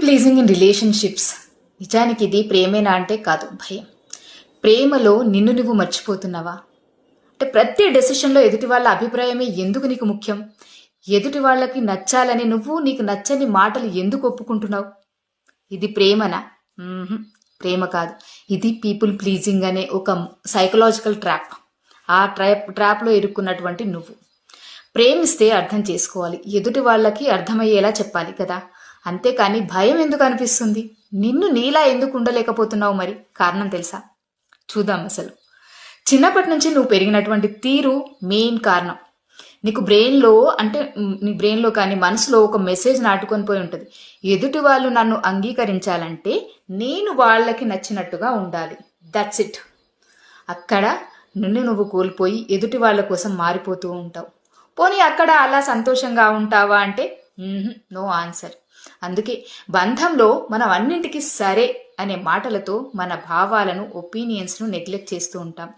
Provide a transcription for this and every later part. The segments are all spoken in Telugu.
Pleasing in relationships. నిజానికి ఇది ప్రేమేనా అంటే కాదు భయం. ప్రేమలో నిన్ను నువ్వు మర్చిపోతున్నావా? అంటే ప్రతి డెసిషన్లో ఎదుటి వాళ్ళ అభిప్రాయమే ఎందుకు నీకు ముఖ్యం? ఎదుటి వాళ్ళకి నచ్చాలని నువ్వు నీకు నచ్చని మాటలు ఎందుకు ఒప్పుకుంటున్నావు? ఇది ప్రేమనా? ప్రేమ కాదు. ఇది పీపుల్ ప్లీజింగ్ అనే ఒక సైకలాజికల్ ట్రాప్. ఆ ట్రాప్ ట్రాప్లో ఇరుక్కున్నటువంటి నువ్వు. ప్రేమిస్తే అర్థం చేసుకోవాలి. ఎదుటి వాళ్ళకి అర్థమయ్యేలా చెప్పాలి కదా? అంతేకాని భయం ఎందుకు అనిపిస్తుంది? నిన్ను నీలా ఎందుకు ఉండలేకపోతున్నావు మరి? కారణం తెలుసా? చూద్దాం అసలు. చిన్నప్పటి నుంచి నువ్వు పెరిగినటువంటి తీరు మెయిన్ కారణం. నీకు బ్రెయిన్లో అంటే నీ బ్రెయిన్లో కానీ మనసులో ఒక మెసేజ్ నాటుకొని పోయి ఉంటుంది. ఎదుటి వాళ్ళు నన్ను అంగీకరించాలంటే నేను వాళ్ళకి నచ్చినట్టుగా ఉండాలి. దట్స్ ఇట్ అక్కడ నిన్ను నువ్వు కోల్పోయి ఎదుటి వాళ్ళ కోసం మారిపోతూ ఉంటావు. పోనీ అక్కడ అలా సంతోషంగా ఉంటావా అంటే నో ఆన్సర్ అందుకే బంధంలో మనం అన్నింటికి సరే అనే మాటలతో మన భావాలను ఒపీనియన్స్ను నెగ్లెక్ట్ చేస్తూ ఉంటాం.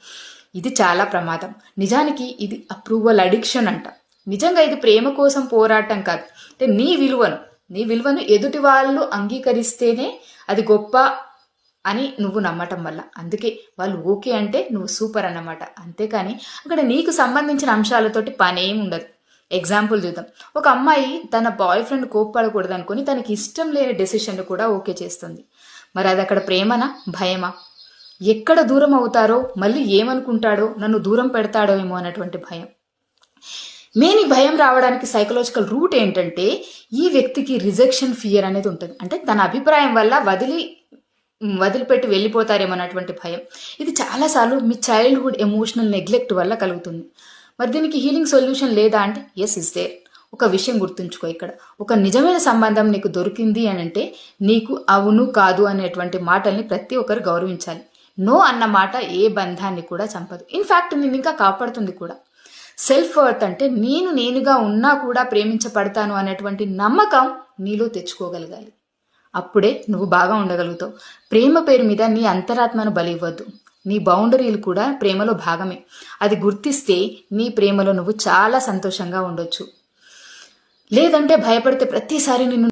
ఇది చాలా ప్రమాదం. నిజానికి ఇది అప్రూవల్ అడిక్షన్ అంట. నిజంగా ఇది ప్రేమ కోసం పోరాటం కాదు. అంటే నీ విలువను నీ విలువను ఎదుటి వాళ్ళు అంగీకరిస్తేనే అది గొప్ప అని నువ్వు నమ్మటం వల్ల. అందుకే వాళ్ళు ఓకే అంటే నువ్వు సూపర్ అన్నమాట. అంతేకాని అక్కడ నీకు సంబంధించిన అంశాలతోటి పనేం ఉండదు. ఎగ్జాంపుల్ చూద్దాం. ఒక అమ్మాయి తన బాయ్ ఫ్రెండ్ కోప్పడకూడదు అనుకుని తనకి ఇష్టం లేని డెసిషన్ కూడా ఓకే చేస్తుంది. మరి అది అక్కడ ప్రేమనా? భయమా? ఎక్కడ దూరం అవుతారో మళ్ళీ ఏమనుకుంటాడో నన్ను దూరం పెడతాడో ఏమో అన్నటువంటి భయం. మెయిన్ ఈ భయం రావడానికి సైకలాజికల్ రూట్ ఏంటంటే ఈ వ్యక్తికి రిజెక్షన్ ఫియర్ అనేది ఉంటుంది. అంటే తన అభిప్రాయం వల్ల వదిలి వదిలిపెట్టి వెళ్ళిపోతారేమో అన్నటువంటి భయం. ఇది చాలాసార్లు మీ చైల్డ్హుడ్ ఎమోషనల్ నెగ్లెక్ట్ వల్ల కలుగుతుంది. మరి దీనికి హీలింగ్ సొల్యూషన్ లేదా అంటే ఎస్ ఇస్ దేర్ ఒక విషయం గుర్తుంచుకో ఇక్కడ. ఒక నిజమైన సంబంధం నీకు దొరికింది అని అంటే నీకు అవును కాదు అనేటువంటి మాటల్ని ప్రతి ఒక్కరు గౌరవించాలి. నో అన్న మాట ఏ బంధాన్ని కూడా చంపదు. ఇన్ఫ్యాక్ట్ నేను ఇంకా కాపాడుతుంది కూడా. సెల్ఫ్ వర్త్ అంటే నేను నేనుగా ఉన్నా కూడా ప్రేమించబడతాను అనేటువంటి నమ్మకం నీలో తెచ్చుకోగలగాలి. అప్పుడే నువ్వు బాగా ఉండగలుగుతావు. ప్రేమ పేరు మీద నీ అంతరాత్మను బలి ఇవ్వద్దు. నీ బౌండరీలు కూడా ప్రేమలో భాగమే. అది గుర్తిస్తే నీ ప్రేమలో నువ్వు చాలా సంతోషంగా ఉండొచ్చు. లేదంటే భయపడితే ప్రతిసారి నిన్ను